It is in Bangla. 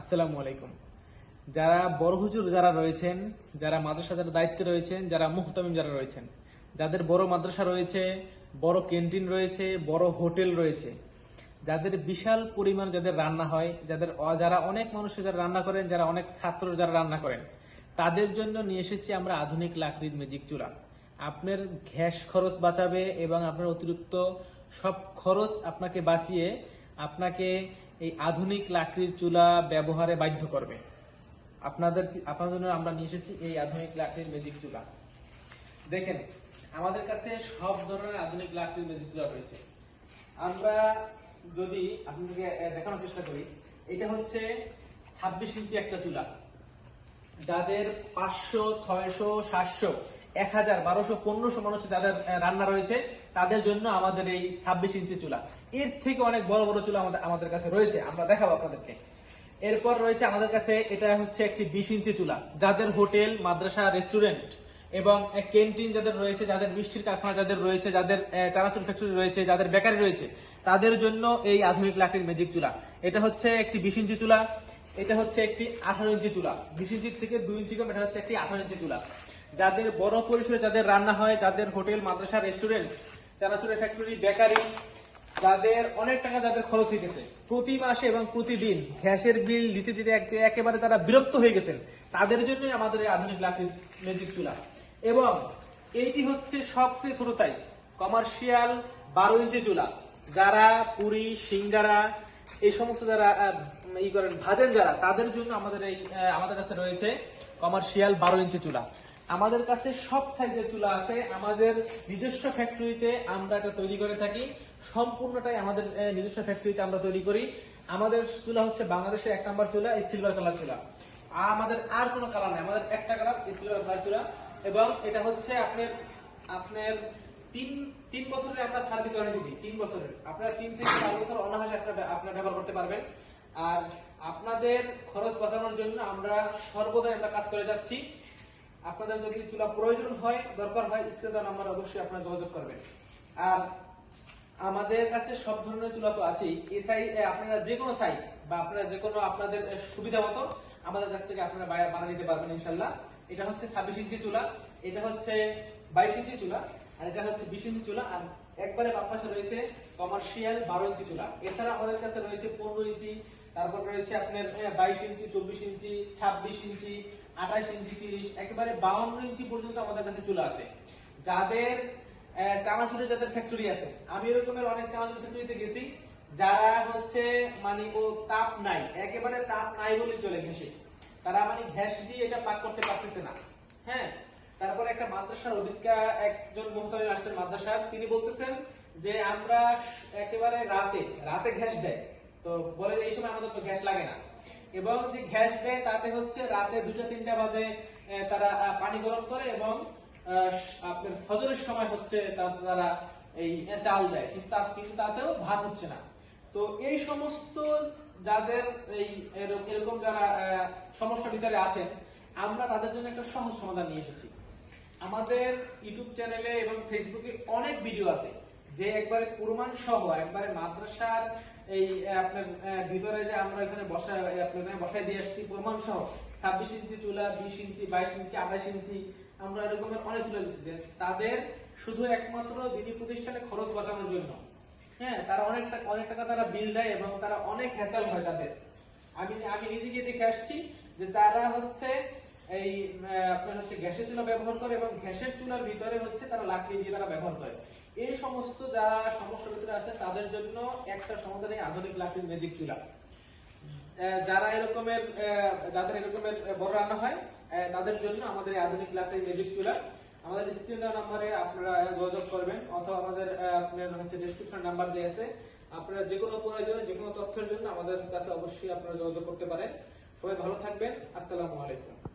আসসালামু আলাইকুম। যারা বড় হুজুর যারা রয়েছেন, যারা মাদ্রাসা যারা দায়িত্বে রয়েছেন, যারা মুহতামিম যারা রয়েছেন, যাদের বড় মাদ্রাসা রয়েছে, বড় ক্যান্টিন রয়েছে, বড় হোটেল রয়েছে, যাদের বিশাল পরিমাণ যাদের রান্না হয়, যাদের যারা অনেক মানুষের যারা রান্না করেন, যারা অনেক ছাত্র যারা রান্না করেন, তাদের জন্য নিয়ে এসেছি আমরা আধুনিক লাকড়ির ম্যাজিক চুলা। আপনার গ্যাস খরচ বাঁচাবে এবং আপনার অতিরিক্ত সব খরচ আপনাকে বাঁচিয়ে আপনাকে এই আধুনিক লাকড়ির চুলা ব্যবহারে বাধ্য করবে। আপনাদের আপনার জন্য আমরা নিয়ে এসেছি এই আধুনিক লাকড়ির ম্যাজিক চুলা। দেখেন, আমাদের কাছে সব ধরনের আধুনিক লাকড়ির ম্যাজিক চুলা রয়েছে। আমরা যদি আপনাদেরকে দেখানোর চেষ্টা করি, এটা হচ্ছে ছাব্বিশ ইঞ্চি একটা চুলা, যাদের পাঁচশো, ছয়শো, সাতশো এক হাজার, বারোশো, পনেরোশো মানুষ যাদের রান্না রয়েছে। তাদের জন্য আমাদের এই ছাব্বিশ ইঞ্চি চুলা। এর থেকে অনেক বড় বড় চুলা আমাদের আমাদের কাছে রয়েছে। আমরা দেখাবো আপনাদেরকে। এরপর রয়েছে আমাদের কাছে, এটা হচ্ছে একটি বিশ ইঞ্চি চুলা। যাদের হোটেল, মাদ্রাসা, রেস্টুরেন্ট এবং ক্যান্টিন যাদের রয়েছে, যাদের মিষ্টির কারখানা যাদের রয়েছে, যাদের চানাচুর ফ্যাক্টরি রয়েছে, যাদের বেকারি রয়েছে, তাদের জন্য এই আধুনিক লাকড়ির ম্যাজিক চুলা। এটা হচ্ছে একটি বিশ ইঞ্চি চুলা। এটা হচ্ছে একটি আঠারো ইঞ্চি চুলা। বিশ ইঞ্চির থেকে দুই ইঞ্চি কম, এটা হচ্ছে একটি আঠারো ইঞ্চি চুলা। যাদের বড় পরিসরে যাদের রান্না হয়, যাদের হোটেল, মাদ্রাসা রেস্টুরেন্ট চানাচুরের ফ্যাক্টরি বেকারি যাদের অনেক টাকা যাদের খরচ হইতেছে, প্রতি মাসে এবং প্রতিদিন গ্যাসের বিল দিতে দিতে একেবারে তারা বিরক্ত হয়ে গেছেন। তাদের জন্যই আমাদের আধুনিক লাকড়ির ম্যাজিক চুলা। এবং এইটি হচ্ছে সবচেয়ে ছোট সাইজ কমার্শিয়াল বারো ইঞ্চি চুলা। যারা পুরি, সিঙ্গারা, এই সমস্ত যারা ই করেন, ভাজেন যারা, তাদের জন্য আমাদের এই আমাদের কাছে রয়েছে কমার্শিয়াল বারো ইঞ্চি চুলা। আমাদের কাছে সব সাইজের চুলা আছে। আমাদের নিজস্ব ফ্যাক্টরিতে আমরা এটা তৈরি করে থাকি। সম্পূর্ণটাই আমাদের নিজস্ব ফ্যাক্টরিতে আমরা তৈরি করি। আমাদের চুলা হচ্ছে বাংলাদেশের এক নম্বর চুলা, এই সিলভার কালার চুলা। আর আমাদের আর কোনো কালার নেই। আমাদের একটা কালার সিলভার কালার চুলা। এবং এটা হচ্ছে আপনার আপনার তিন তিন বছরের আপনার সার্ভিস ওয়ারেন্টি তিন বছরের। আপনারা তিন থেকে চার বছর অনাহাসে একটা আপনার ব্যবহার করতে পারবেন। আর আপনাদের খরচ বাঁচানোর জন্য আমরা সর্বদাই আমরা কাজ করে যাচ্ছি। আপনাদের যদি চুলা প্রয়োজন হয়, দরকার হয়, স্ক্রিনে নাম্বার অবশ্যই আপনারা যোগাযোগ করবেন। আর আমাদের কাছে সব ধরনের চুলা তো আছেই। এই সাইজ আপনারা যে কোনো সাইজ বা আপনারা যে কোনো আপনাদের সুবিধা মতো আমাদের কাছ থেকে আপনারা বানিয়ে নিতে পারবেন ইনশাল্লাহ এটা হচ্ছে ছাব্বিশ ইঞ্চি চুলা, এটা হচ্ছে বাইশ ইঞ্চি চুলা, আর এটা হচ্ছে বিশ ইঞ্চি চুলা, আর একবারে বাম পাশে রয়েছে কমার্শিয়াল বারো ইঞ্চি চুলা। এছাড়া আমাদের কাছে রয়েছে পনেরো ইঞ্চি, তারপর রয়েছে আপনার বাইশ ইঞ্চি, চব্বিশ ইঞ্চি, ছাব্বিশ ইঞ্চি আঠাশ ইঞ্চি তিরিশ, একেবারে বাউন্ন ইঞ্চি পর্যন্ত আমাদের কাছে চুলা আছে। যাদের চানাচুরের যাদের ফ্যাক্টরি আছে, আমি এরকমের অনেক চানাচুর ফ্যাক্টরিতে গেছি, যারা হচ্ছে মানে ও তাপ নাই, একেবারে তাপ নাই বলে চলে ঘেসে তারা মানে ঘ্যাস দিয়ে এটা পাক করতে পারতেছে না। হ্যাঁ? তারপর একটা মাদ্রাসার অধিকা, একজন মোহতামি আসছেন মাদ্রাসার তিনি বলতেছেন যে আমরা একেবারে রাতে রাতে ঘ্যাস দেয়। তো বলে এই সময় আমাদের তো গ্যাস লাগে না। এবং যে গ্যাস দেয় তাতে হচ্ছে রাতে দুটা তিনটা বাজে তারা পানি গরম করে এবং আপনার ফজরের সময় হচ্ছে তারা এই চাল দেয়। কিন্তু কিন্তু তাতেও ভাত হচ্ছে না। তো এই সমস্ত যাদের এই এরকম যারা সমস্যার ভিতরে আছেন, আমরা তাদের জন্য একটা সহজ সমাধান নিয়ে এসেছি। আমাদের ইউটিউব চ্যানেলে এবং ফেসবুকে অনেক ভিডিও আছে। যে একবারে কুরবান সহ, একবারে মাদ্রাসার এই আপনার ভিতরে যে আমরা এখানে বসায় আপনার বসায় দিয়ে আসছি, কুরবান সহ, ছাব্বিশ ইঞ্চি চুলা, বিশ ইঞ্চি, বাইশ ইঞ্চি, আঠাশ ইঞ্চি, আমরা এরকমের অনেক চুলা দিচ্ছি তাদের শুধু একমাত্র দিনী প্রতিষ্ঠানে খরচ বাঁচানোর জন্য। হ্যাঁ তারা অনেক অনেক টাকা তারা বিল দেয় এবং তারা অনেক হ্যাচাল হয় তাদের। আমি আমি নিজে গিয়ে দেখে আসছি যে তারা হচ্ছে এই আপনার হচ্ছে গ্যাসের চুলা ব্যবহার করে এবং গ্যাসের চুলার ভিতরে হচ্ছে তারা লাকড়ি দিয়ে তারা ব্যবহার করে। সমস্ত যারা সমস্যার ভিতরে আছে, তাদের জন্য একটা সমাধান এই আধুনিক লাকড়ির ম্যাজিক চুলা। যারা এরকমের যাদের এরকমের বড় রান্না হয় তাদের জন্য আমাদের এই আধুনিক লাকড়ির ম্যাজিক চুলা। আমাদের স্ক্রিন নাম্বারে আপনারা যোগাযোগ করবেন, অথবা আমাদের হচ্ছে ডিসক্রিপশন নাম্বার দেওয়া আছে। আপনারা যে কোনো প্রয়োজনে, যে কোনো তথ্যের জন্য আমাদের কাছে অবশ্যই আপনারা যোগাযোগ করতে পারেন। সবাই ভালো থাকবেন। আসসালামু আলাইকুম।